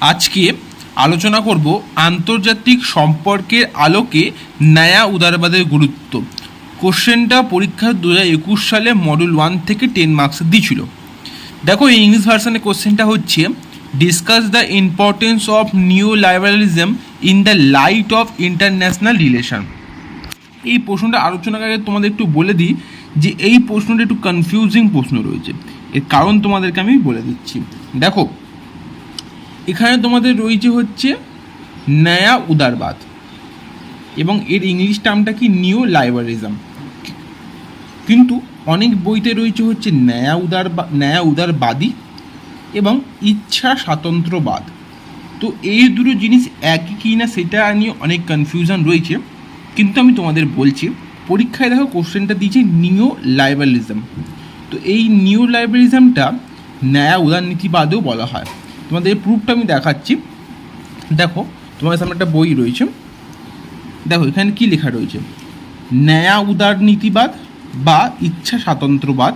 আজকে আলোচনা করব আন্তর্জাতিক সম্পর্কের আলোকে নয়া উদারবাদের গুরুত্ব। কোশ্চেনটা পরীক্ষা দু হাজার একুশ সালে মডেল ওয়ান থেকে টেন মার্কস দিয়েছিল। দেখো, এই ইংলিশ ভার্সনে কোশ্চেনটা হচ্ছে discuss the importance of new liberalism in the light of international relation এই প্রশ্নটা আলোচনার আগে তোমাদের একটু বলে দিই যে এই প্রশ্নটা একটু কনফিউজিং প্রশ্ন রয়েছে। এর কারণ তোমাদেরকে আমি বলে দিচ্ছি। দেখো এখানে তোমাদের রয়েছে হচ্ছে নয়া উদারবাদ। এবং এর ইংলিশ টার্মটা কি? New liberalism. কিন্তু অনেক বইতে রয়েছে হচ্ছে ন্যায়া উদার ন্যায়া উদারবাদী এবং ইচ্ছা স্বাতন্ত্র্যবাদ তো এই দুটো জিনিস একই কি না সেটা নিয়ে অনেক কনফিউশন রয়েছে। কিন্তু আমি তোমাদের বলছি, পরীক্ষায় দেখো কোশ্চেনটা দিয়েছে নিও লাইবারিজম। তো এই নিউ লাইবারিজমটা ন্যায়া উদারনীতিবাদেও বলা হয়। তোমাদের এই প্রুফটা আমি দেখাচ্ছি। দেখো, তোমাদের সামনে একটা বই রয়েছে। দেখো, এখানে কি লেখা রয়েছে? ন্যায়া উদারনীতিবাদ বা ইচ্ছা স্বাতন্ত্র্যবাদ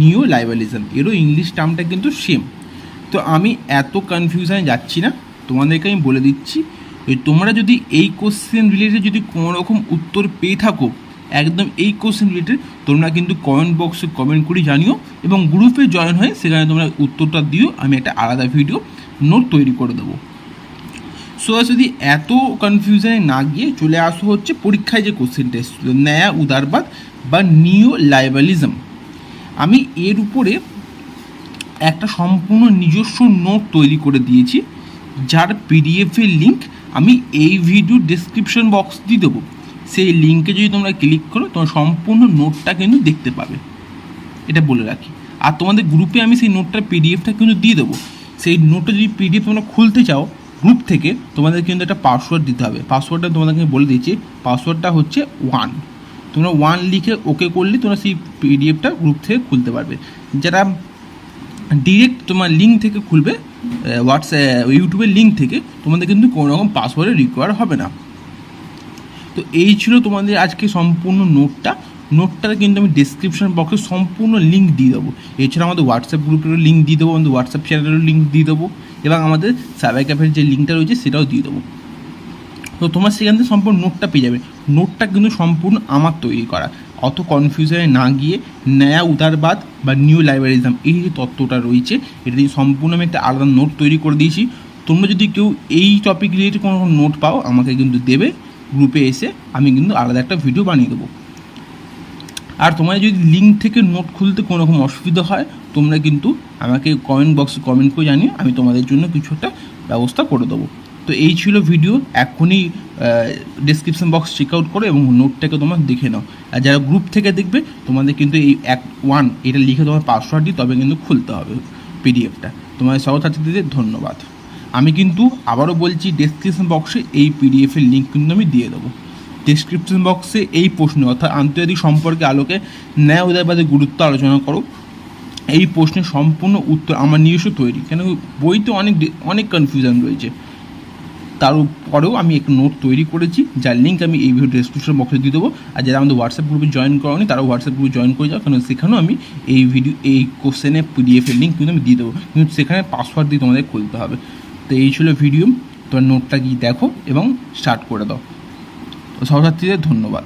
নিও লাইবালিজম এরও ইংলিশ টার্মটা কিন্তু সেম তো আমি এত কনফিউশনে যাচ্ছি না। তোমাদেরকে আমি বলে দিচ্ছি তোমরা যদি এই কোশ্চেন রিলেটেড যদি কোনো রকম উত্তর পেয়ে থাকো একদম এই কোশ্চেন রিলেটেড তোমরা কিন্তু কমেন্ট বক্সে কমেন্ট করে জানিও এবং গ্রুপে জয়েন হয়ে সেখানে তোমরা উত্তরটা দিও, আমি একটা আলাদা ভিডিও নোট তৈরি করে দেবো। সো যদি এত কনফিউশনে না গিয়ে চলে আসো হচ্ছে পরীক্ষায় যে কোশ্চেনটা এসেছিল, ন্যায়া, উদারবাদ বা নিও লাইবালিজম আমি এর উপরে একটা সম্পূর্ণ নিজস্ব নোট তৈরি করে দিয়েছি, যার পিডিএফের লিঙ্ক আমি এই ভিডিও ডিসক্রিপশন বক্স দিয়ে দেবো। সেই লিঙ্কে যদি তোমরা ক্লিক করো, তোমার সম্পূর্ণ নোটটা কিন্তু দেখতে পাবে। এটা বলে রাখি। আর তোমাদের গ্রুপে আমি সেই নোটটার পিডিএফটা কিন্তু দিয়ে দেবো। সেই নোটটা যদি পিডিএফ তোমরা খুলতে চাও গ্রুপ থেকে, তোমাদের কিন্তু একটা পাসওয়ার্ড দিতে হবে। পাসওয়ার্ডটা তোমাদেরকে বলে দিয়েছি পাসওয়ার্ডটা হচ্ছে ওয়ান তোমরা ওয়ান লিখে ওকে করলে তোমরা সেই পিডিএফটা গ্রুপ থেকে খুলতে পারবে। যারা ডিরেক্ট তোমার লিঙ্ক থেকে খুলবে হোয়াটসঅ্যাপ ইউটিউবের লিঙ্ক থেকে, তোমাদের কিন্তু কোনো রকম পাসওয়ার্ডের রিকোয়ার হবে না। তো এই ছিল তোমাদের আজকে সম্পূর্ণ নোটটা নোটটার কিন্তু আমি ডিসক্রিপশন বক্সে সম্পূর্ণ লিঙ্ক দিয়ে দেবো। এছাড়া আমাদের হোয়াটসঅ্যাপ গ্রুপেরও লিঙ্ক দিয়ে দেবো, আমাদের হোয়াটসঅ্যাপ চ্যানেলেরও লিঙ্ক দিয়ে দেবো, এবং আমাদের সাবাই ক্যাফের যে লিঙ্কটা রয়েছে সেটাও দিয়ে দেবো। তো তোমার সেখান থেকে সম্পূর্ণ নোটটা পেয়ে যাবে। নোটটা কিন্তু সম্পূর্ণ আমার তৈরি করা। অত কনফিউশনে না গিয়ে নয়া উদারবাদ বা নিউ লাইব্রেরিজম এই যে তত্ত্বটা রয়েছে, এটা দিয়ে সম্পূর্ণ আমি একটা আলাদা নোট তৈরি করে দিয়েছি। তোমরা যদি কেউ এই টপিক রিলেটেড কোনো নোট পাও, আমাকে কিন্তু দেবে। গ্রুপে এসে আমি কিন্তু আলাদা একটা ভিডিও বানিয়ে দেবো। আর তোমার যদি লিঙ্ক থেকে নোট খুলতে কোনো রকম অসুবিধা হয়, তোমরা কিন্তু আমাকে কমেন্ট বক্সে কমেন্ট করে জানিয়ে আমি তোমাদের জন্য কিছু একটা ব্যবস্থা করে দেবো। তো এই ছিল ভিডিও এখনই ডিসক্রিপশন বক্স চেক আউট করো এবং নোটটাকে তোমার দেখে নাও। আর যারা গ্রুপ থেকে দেখবে, তোমাদের কিন্তু এই এক ওয়ান এটা লিখে তোমার পাসওয়ার্ড দিই তবে কিন্তু খুলতে হবে পিডিএফটা তোমার সহযাত্রীদের ধন্যবাদ। আমি কিন্তু আবারও বলছি ডেসক্রিপশন বক্সে এই পিডিএফের লিঙ্ক কিন্তু আমি দিয়ে দেবো। ডিসক্রিপশন বক্সে এই প্রশ্ন, অর্থাৎ আন্তর্জাতিক সম্পর্কে আলোকে ন্যায় উদয়বাদের গুরুত্ব আলোচনা করো। এই প্রশ্নের সম্পূর্ণ উত্তর আমার নিজস্ব তৈরি, কেন বইতে অনেক অনেক কনফিউশন রয়েছে। তার পরেও আমি একটু নোট তৈরি করেছি, যার লিঙ্ক আমি এই ভিডিও ডিসক্রিপশন বক্সে দিয়ে দেবো। আর যারা আমাদের হোয়াটসঅ্যাপ গ্রুপে জয়েন করনি তারা হোয়াটসঅ্যাপ গ্রুপে জয়েন করে যাও কারণ সেখানেও আমি এই ভিডিও এই কোশ্চেনের পিডিএফের লিঙ্ক কিন্তু আমি দিয়ে দেবো। কিন্তু সেখানে পাসওয়ার্ড দিয়ে তোমাদের খুলতে হবে। তো এই ছিল ভিডিও। তোমার নোটটা গিয়ে দেখো এবং স্টার্ট করে দাও। তো সহযাত্রীদের ধন্যবাদ।